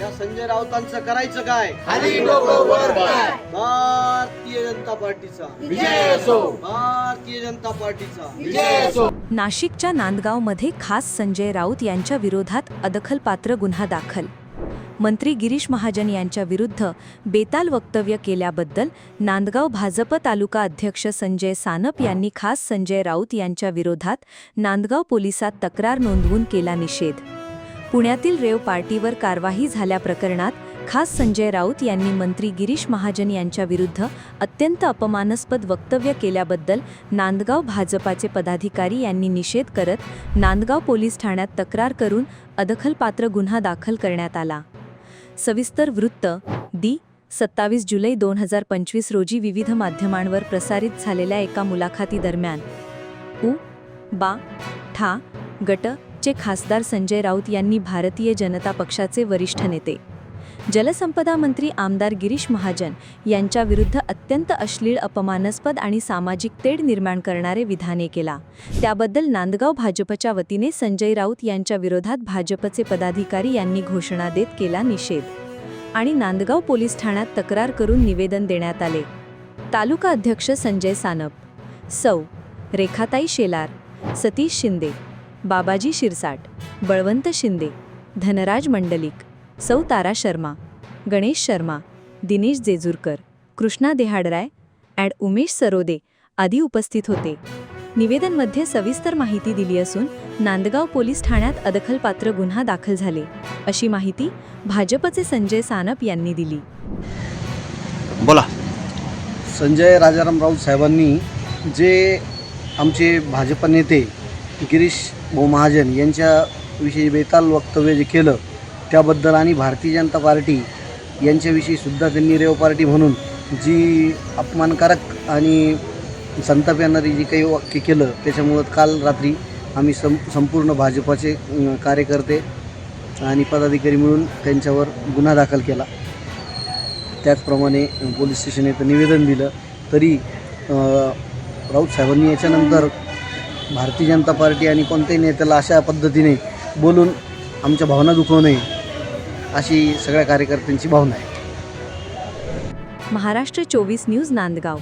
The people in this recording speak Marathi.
या संजय राऊतांचं करायचं काय? खाली डोकं वर पाय. भारतीय जनता पार्टीचा. विजय असो. भारतीय जनता पार्टीचा. विजय असो. नाशिकच्या नांदगावमध्ये खास संजय राऊत यांच्या विरोधात अदखलपात्र गुन्हा दाखल. मंत्री गिरीश महाजन यांच्या विरुद्ध बेताल वक्तव्य केल्याबद्दल नांदगाव भाजप तालुका अध्यक्ष संजय सानप यांनी खास संजय राऊत यांच्या विरोधात नांदगाव पोलिसात तक्रार नोंदवून केला निषेध. पुण्यातील रेव पार्टीवर कारवाई झाल्या प्रकरणात खास संजय राऊत यांनी मंत्री गिरीश महाजन यांच्या विरुद्ध अत्यंत अपमानास्पद वक्तव्य केल्याबद्दल नांदगाव भाजपाचे पदाधिकारी यांनी निषेध करत नांदगाव पोलीस ठाण्यात तक्रार करून अदखलपात्र गुन्हा दाखल करण्यात आला. सविस्तर वृत्त दी सत्तावीस जुलै दोन हजार पंचवीस रोजी विविध माध्यमांवर प्रसारित झालेल्या एका मुलाखतीदरम्यान. उ बा ठा गट चे खासदार संजय राऊत यांनी भारतीय जनता पक्षाचे वरिष्ठ नेते. जलसंपदा मंत्री आमदार गिरीश महाजन यांच्या विरुद्ध अत्यंत अश्लील अपमानास्पद आणि सामाजिक तेढ निर्माण करणारे विधाने केला. त्याबद्दल नांदगाव भाजपच्या वतीने संजय राऊत यांच्या विरोधात भाजपचे पदाधिकारी यांनी घोषणा देत केला निषेध आणि नांदगाव पोलीस ठाण्यात तक्रार करून निवेदन देण्यात आले. तालुका अध्यक्ष संजय सानप सौ रेखाताई शेलार सतीश शिंदे बाबाजी शिरसाट बळवंत शिंदे धनराज मंडलिक सौ तारा शर्मा गणेश शर्मा दिनेश जेजूरकर कृष्णा देहाडराय ॲड उमेश सरोदे आदी उपस्थित होते. निवेदनमध्ये सविस्तर माहिती दिली असून नांदगाव पोलीस ठाण्यात अदखलपात्र गुन्हा दाखल झाले अशी माहिती भाजपचे संजय सानप यांनी दिली. बोला. संजय राजाराम राऊत साहेबांनी जे आमचे भाजप नेते गिरीश भाऊ महाजन यांच्याविषयी बेताल वक्तव्य जे केलं त्याबद्दल आणि भारतीय जनता पार्टी यांच्याविषयी सुद्धा त्यांनी रेव पार्टी म्हणून जी अपमानकारक आणि संताप येणारी जी काही वाक्य केलं त्याच्यामुळं काल रात्री आम्ही सं संपूर्ण भाजपाचे कार्यकर्ते आणि पदाधिकारी मिळून त्यांच्यावर गुन्हा दाखल केला. त्याचप्रमाणे पोलीस स्टेशन येतं निवेदन दिलं तरी राऊत साहेबांनी याच्यानंतर भारतीय जनता पार्टी आणि कोणत्याही नेत्याला अशा पद्धतीने बोलून आमच्या भावना दुखवू नये अशी सगळ्या कार्यकर्त्यांची भावना आहे. महाराष्ट्र चोवीस न्यूज नांदगाव.